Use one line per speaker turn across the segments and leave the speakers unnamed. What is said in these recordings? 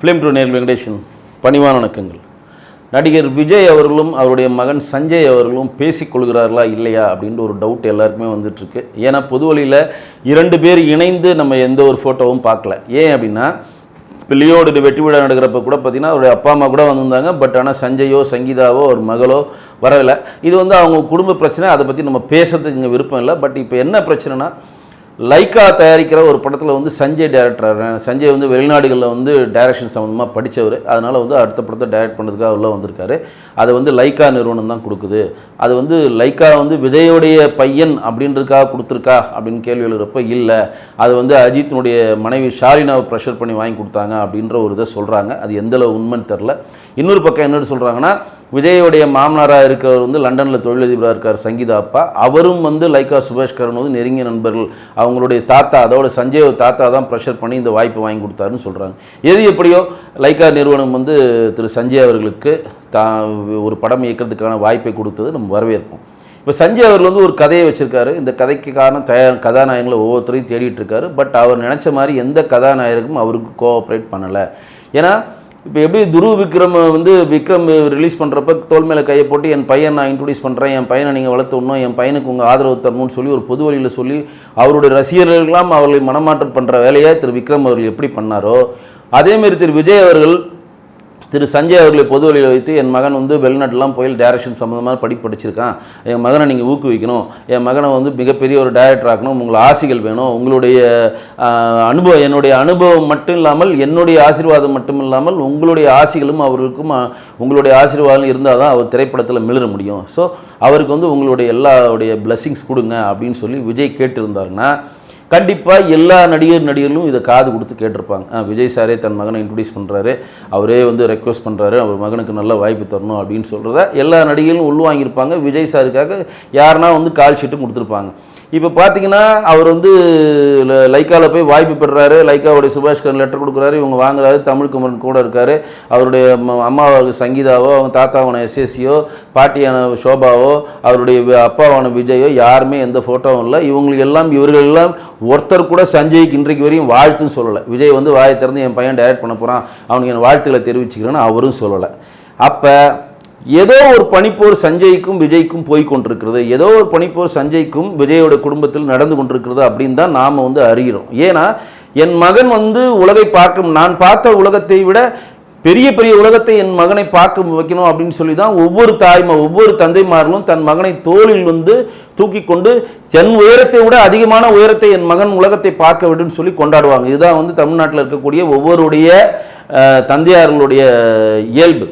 Film to நேர் வெங்கடேஷன் பணிவான வணக்கங்கள். நடிகர் விஜய் அவர்களும் அவருடைய மகன் சஞ்சய் அவர்களும் பேசிக்கொள்கிறார்களா இல்லையா அப்படின்ற ஒரு டவுட் எல்லாருக்குமே வந்துட்டுருக்கு. ஏன்னா பொது வழியில் இரண்டு பேர் இணைந்து நம்ம எந்த ஒரு ஃபோட்டோவும் பார்க்கல. ஏன் அப்படின்னா இப்போ லியோட வெட்டி விழா நடக்கிறப்ப கூட பார்த்தீங்கன்னா அவருடைய அப்பா அம்மா கூட வந்திருந்தாங்க. பட் ஆனால் சஞ்சயோ சங்கீதாவோ ஒரு மகளோ வரவில்லை இது வந்து அவங்க குடும்ப பிரச்சனை. அதை பற்றி நம்ம பேசுறதுக்கு இங்கே விருப்பம் இல்லை. பட் இப்போ என்ன பிரச்சனைனா லைக்கா தயாரிக்கிற ஒரு படத்தில் வந்து சஞ்சய் டேரக்டர் சஞ்சய் வந்து வெளிநாடுகளில் வந்து டைரக்ஷன் சம்மந்தமாக படித்தவர் அதனால் வந்து அடுத்த படத்தை டைரக்ட் பண்ணுறதுக்காக உள்ள வந்திருக்காரு. அதை வந்து லைக்கா நிறுவனம் தான் கொடுக்குது. அது வந்து லைக்கா வந்து விஜயோடைய பையன் அப்படின்றதுக்காக கொடுத்துருக்கா அப்படின்னு கேள்வி எழுறப்ப இல்லை. அது வந்து அஜித்தினுடைய மனைவி ஷாலினாவை ப்ரெஷர் பண்ணி வாங்கி கொடுத்தாங்க அப்படின்ற ஒரு இதை சொல்கிறாங்க அது எந்தளவு உண்மைன்னு தெரில இன்னொரு பக்கம் என்னென்னு சொல்கிறாங்கன்னா விஜயோடைய மாமனாராக இருக்கிறவர் வந்து லண்டனில் தொழிலதிபராக இருக்கார் சங்கீதா அப்பா. அவரும் வந்து லைக்கா சுபாஷ்கரன் வந்து நெருங்கிய நண்பர்கள். அவங்களுடைய தாத்தா அதோட சஞ்சய் தாத்தா தான் ப்ரெஷர் பண்ணி இந்த வாய்ப்பு வாங்கி கொடுத்தாருன்னு சொல்கிறாங்க எது எப்படியோ லைக்கா நிறுவனம் வந்து திரு சஞ்சய் அவர்களுக்கு தா ஒரு படம் இயக்கிறதுக்கான வாய்ப்பை கொடுத்தது நம்ம வரவேற்போம். இப்போ சஞ்சய் அவர்கள் வந்து ஒரு கதையை வச்சுருக்காரு. இந்த கதைக்கு காரணம் தயார் கதாநாயகங்களை ஒவ்வொருத்தரையும் தேடிட்டு இருக்காரு. பட் அவர் நினச்ச மாதிரி எந்த கதாநாயகருக்கும் அவருக்கு கோஆப்ரேட் பண்ணலை. ஏன்னா இப்போ எப்படி துருவ விக்ரம் வந்து விக்ரம் ரிலீஸ் பண்ணுறப்ப தோல் மேலே கையை போட்டு என் பையன் நான் இன்ட்ரடியூஸ் பண்ணுறேன் என் பையனை நீங்கள் வளர்த்துடணும் என் பையனுக்கு உங்கள் ஆதரவு தரணும்னு சொல்லி ஒரு பொது வழியில் சொல்லி அவருடைய ரசிகர்களெல்லாம் அவர்களை மனமாற்றம் பண்ணுற வேலையை திரு விக்ரம் அவர்கள் எப்படி பண்ணாரோ அதேமாரி திரு விஜய் அவர்கள் திரு சஞ்சய் அவர்களை பொது வழியில் வைத்து என் மகன் வந்து வெளிநாட்டெலாம் போய் டைரக்ஷன் சம்மந்தமாக படி படிச்சிருக்கான். என் மகனை நீங்கள் ஊக்குவிக்கணும். என் மகனை வந்து மிகப்பெரிய ஒரு டைரக்டர் ஆக்கணும். உங்களை ஆசைகள் வேணும். உங்களுடைய அனுபவம் என்னுடைய அனுபவம் மட்டும் இல்லாமல் என்னுடைய ஆசீர்வாதம் மட்டும் இல்லாமல் உங்களுடைய ஆசைகளும் அவர்களுக்கும் உங்களுடைய ஆசீர்வாதம் இருந்தால் தான் அவர் திரைப்படத்தில் மிளிர முடியும். ஸோ அவருக்கு வந்து உங்களுடைய எல்லாருடைய பிளஸ்ஸிங்ஸ் கொடுங்க அப்படின்னு சொல்லி விஜய் கேட்டிருந்தாருன்னா கண்டிப்பாக எல்லா நடிகர் நடிகர்களும் இதை காது கொடுத்து கேட்டிருப்பாங்க. விஜய் சாரே தன் மகனை இன்ட்ரடியூஸ் பண்ணுறாரு அவரே வந்து ரெக்வஸ்ட் பண்ணுறாரு அவர் மகனுக்கு நல்ல வாய்ப்பு தரணும் அப்படின்னு சொல்கிறத எல்லா நடிகர்களும் உள்வாங்கியிருப்பாங்க. விஜய் சாருக்காக யாருன்னா வந்து கால் ஷீட்டும் கொடுத்துருப்பாங்க. இப்போ பார்த்தீங்கன்னா அவர் வந்து லைக்காவில் போய் வாய்ப்பு பெறுறாரு லைக்காவுடைய சுபாஷ்கரன் லெட்டர் கொடுக்குறாரு. இவங்க வாங்குறாரு. தமிழ் குமரன் கூட இருக்காரு. அவருடைய ம- அம்மாவாக சங்கீதாவோ அவங்க தாத்தாவான எஸ்எஸ்சியோ பாட்டியான சோபாவோ அவருடைய அப்பாவான விஜயோ யாருமே எந்த ஃபோட்டோவும் இல்லை. இவங்களுக்கு எல்லாம் இவர்கள் எல்லாம் ஒருத்தர் கூட சஞ்சய்க்கு இன்றைக்கு வரையும் வாழ்த்துன்னு சொல்லலை. விஜய் வந்து வாயை திறந்து என் பையன் டைரக்ட் பண்ண போகிறான் அவனுக்கு என் வாழ்த்துக்களை தெரிவிச்சுக்கிறேன்னு அவரும் சொல்லலை. அப்போ ஏதோ ஒரு பனிப்போர் சஞ்சய்க்கும் விஜய்க்கும் போய் கொண்டிருக்கிறது. ஏதோ ஒரு பனிப்போர் சஞ்சய்க்கும் விஜயோட குடும்பத்தில் நடந்து கொண்டிருக்கிறது அப்படின்னு தான் நாம் வந்து அறிகிறோம் ஏன்னா என் மகன் வந்து உலகை பார்க்கும் நான் பார்த்த உலகத்தை விட பெரிய பெரிய உலகத்தை என் மகனை பார்க்க வைக்கணும் அப்படின்னு சொல்லி தான் ஒவ்வொரு தாய்மா ஒவ்வொரு தந்தைமார்களும் தன் மகனை தோளில் வந்து தூக்கி கொண்டு தன் உயரத்தை விட அதிகமான உயரத்தை என் மகன் உலகத்தை பார்க்க விடுன்னு சொல்லி கொண்டாடுவாங்க. இதுதான் வந்து தமிழ்நாட்டில் இருக்கக்கூடிய ஒவ்வொருடைய தந்தையார்களுடைய இயல்பு.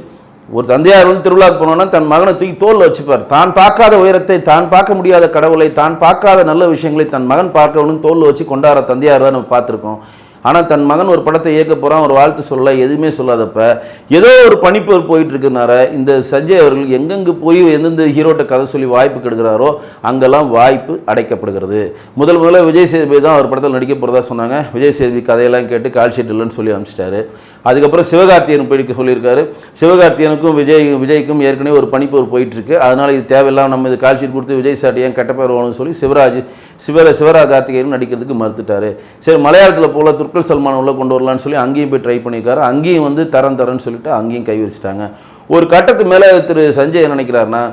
ஒரு தந்தையார் வந்து திருவிழாவுக்கு போனோன்னா தன் மகனை தூக்கி தோலில் வச்சுப்பார். தான் பார்க்காத உயரத்தை தான் பார்க்க முடியாத கடவுளை தான் பார்க்காத நல்ல விஷயங்களை தன் மகன் பார்க்கணும்னு தோலில் வச்சு கொண்டாடுற தந்தையார் தான் நம்ம பார்த்துருக்கோம். ஆனால் தன் மகன் ஒரு படத்தை இயக்க போகிறான் ஒரு வாழ்த்து சொல்ல எதுவுமே சொல்லாதப்ப ஏதோ ஒரு பனிப்போர் போயிட்டு இருக்கனால இந்த சஞ்சய் அவர்கள் எங்கெங்கு போய் எந்தெந்த ஹீரோட்ட கதை சொல்லி வாய்ப்பு கெடுக்கிறாரோ அங்கெல்லாம் வாய்ப்பு அடைக்கப்படுகிறது. முதல் முதல்ல விஜய் சேதுபதி தான் அவர் படத்தில் நடிக்க போகிறதா சொன்னாங்க. விஜய் சேதுபதி கதையெல்லாம் கேட்டு கால் ஷீட் இல்லைன்னு சொல்லி அனுப்பிச்சிட்டாரு. அதுக்கப்புறம் சிவகார்த்தியன் போயிட்டு சொல்லியிருக்காரு. சிவகார்த்தியனுக்கும் விஜய் விஜய்க்கும் ஏற்கனவே ஒரு பனிப்போர் போயிட்டுருக்கு. அதனால் அதனால இது தேவையில்லாம நம்ம இது கால் ஷீட் கொடுத்து விஜய் சார் ஏன் கெட்ட பேர் சொல்லி சிவராஜ் சிவர சிவரா கார்த்திகேயன் நடிக்கிறதுக்கு மறுத்துட்டாரு. சரி மலையாளத்தில் போல துர்கல் சல்மான் உள்ள கொண்டு வரலான்னு சொல்லி அங்கேயும் போய் ட்ரை பண்ணியிருக்காரு. அங்கேயும் வந்து தரம் தரேன்னு சொல்லிட்டு அங்கேயும் கை வச்சுட்டாங்க. ஒரு கட்டத்து மேலே திரு சஞ்சய் என்ன நினைக்கிறாருன்னா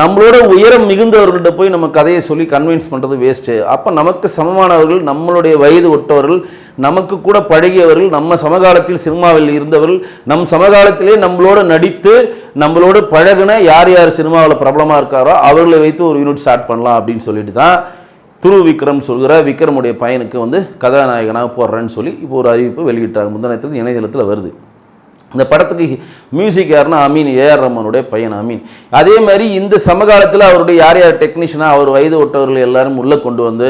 நம்மளோட உயரம் மிகுந்தவர்கள்ட்ட போய் நம்ம கதையை சொல்லி கன்வின்ஸ் பண்ணுறது வேஸ்ட்டு அப்போ நமக்கு சமமானவர்கள் நம்மளுடைய வயது ஒட்டவர்கள் நமக்கு கூட பழகியவர்கள் நம்ம சமகாலத்தில் சினிமாவில் இருந்தவர்கள் நம் சமகாலத்திலே நம்மளோட நடித்து நம்மளோட பழகுன யார் யார் சினிமாவில் பிரபலமாக இருக்காரோ அவர்களை வைத்து ஒரு யூனிட் ஸ்டார்ட் பண்ணலாம் அப்படின்னு சொல்லிட்டு தான் துரு விக்ரம் சொல்கிற விக்ரமுடைய பையனுக்கு வந்து கதாநாயகனாக போடுறேன்னு சொல்லி இப்போ ஒரு அறிவிப்பு வெளியிட்டாங்க. முந்தனத்தில் இணையதளத்தில் வருது. இந்த படத்துக்கு மியூசிக் யாருன்னா அமீன் ஏஆர் ரமனுடைய பையன் அமீன். அதே மாதிரி இந்த சமகாலத்தில் அவருடைய யார் யார் டெக்னீஷியனாக அவர் வயது ஒட்டவர்கள் எல்லாரும் உள்ளே கொண்டு வந்து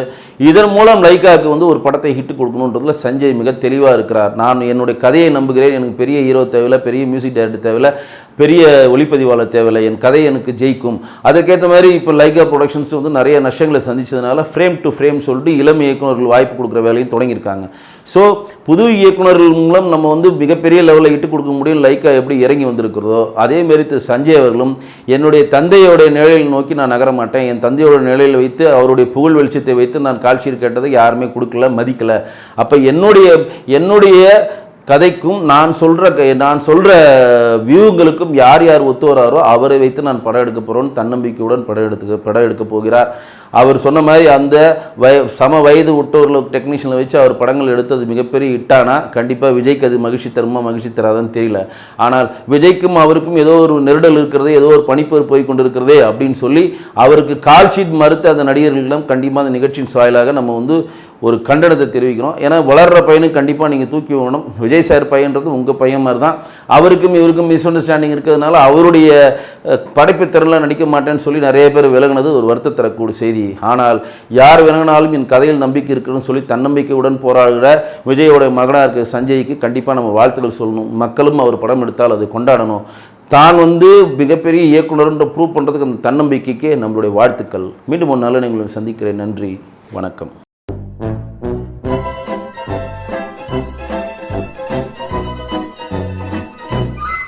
இதன் மூலம் லைக்காவுக்கு வந்து ஒரு படத்தை ஹிட் கொடுக்கணுன்றதுல சஞ்சய் மிக தெளிவாக இருக்கிறார். நான் என்னுடைய கதையை நம்புகிறேன். எனக்கு பெரிய ஹீரோ தேவையில்லை பெரிய மியூசிக் டைரக்டர் தேவையில்லை பெரிய ஒளிப்பதிவாளர் தேவையில்லை. என் கதை எனக்கு ஜெயிக்கும். அதற்கேற்ற மாதிரி இப்போ லைகா ப்ரொடக்ஷன்ஸ் வந்து நிறைய நஷ்டங்களை சந்தித்ததுனால ஃப்ரேம் டு ஃப்ரேம் சொல்லிட்டு இளம் இயக்குனர்கள் வாய்ப்பு கொடுக்குற வேலையும் தொடங்கியிருக்காங்க. ஸோ புது இயக்குனர்கள் மூலம் நம்ம வந்து மிகப்பெரிய லெவலில் இட்டு கொடுக்க முடியும் லைக்கா எப்படி இறங்கி வந்திருக்கிறதோ அதே மாரி திரு சஞ்சய் அவர்களும் என்னுடைய தந்தையோடைய நிழலில் நோக்கி நான் நகர மாட்டேன். என் தந்தையோட நிழலில் வைத்து அவருடைய புகழ் வெளிச்சத்தை வைத்து நான் காட்சியில் கேட்டதை யாருமே கொடுக்கல மதிக்கல. அப்போ என்னுடைய என்னுடைய கதைக்கும் நான் சொல்கிற நான் சொல்கிற வியூங்களுக்கும் யார் யார் ஒத்து வராரோ அவரை வைத்து நான் படம் எடுக்க போகிறோன்னு தன்னம்பிக்கையுடன் படம் எடுத்துக்க படம் எடுக்க போகிறார். அவர் சொன்ன மாதிரி அந்த வய சம வயது விட்டோரில் டெக்னீஷியனை வச்சு அவர் படங்கள் எடுத்தது மிகப்பெரிய ஹிட்டானா கண்டிப்பாக விஜய்க்கு அது மகிழ்ச்சி தருமா மகிழ்ச்சி தராதான்னு தெரியல. ஆனால் விஜய்க்கும் அவருக்கும் ஏதோ ஒரு நெருடல் இருக்கிறதே ஏதோ ஒரு பனிப்போர் போய் கொண்டிருக்கிறதே அப்படின்னு சொல்லி அவருக்கு கால் ஷீட் மறுத்த அந்த நடிகர்களிடம் கண்டிப்பாக அந்த நிகழ்ச்சியின் சாயலாக நம்ம வந்து ஒரு கண்டனத்தை தெரிவிக்கிறோம். ஏன்னா வளர்கிற பையனுக்கு கண்டிப்பாக நீங்கள் தூக்கி விடணும். விஜய் சார் பையன்றது உங்கள் பையன் மாதிரி தான் அவருக்கும் இவருக்கும் மிஸ் அண்டர்ஸ்டாண்டிங் இருக்கிறதுனால அவருடைய படைப்பு திறனில் நடிக்க மாட்டேன்னு சொல்லி நிறைய பேர் விலகினது ஒரு வருத்த தரக்கூடிய செய்தி. ஆனால் யார் விலகினாலும் என் கதையில் நம்பிக்கை இருக்குன்னு சொல்லி தன்னம்பிக்கையுடன் போராடுகிற விஜயோட மகனாக இருக்க சஞ்சய்க்கு கண்டிப்பாக நம்ம வாழ்த்துக்கள் சொல்லணும். மக்களும் அவர் படம் எடுத்தால் அதை கொண்டாடணும். தான் வந்து மிகப்பெரிய இயக்குனர்ன்ற ப்ரூவ் பண்ணுறதுக்கு அந்த தன்னம்பிக்கைக்கே நம்மளுடைய வாழ்த்துக்கள். மீண்டும் ஒரு நல்ல நிகழ்வில் சந்திக்கிறேன். நன்றி. வணக்கம்.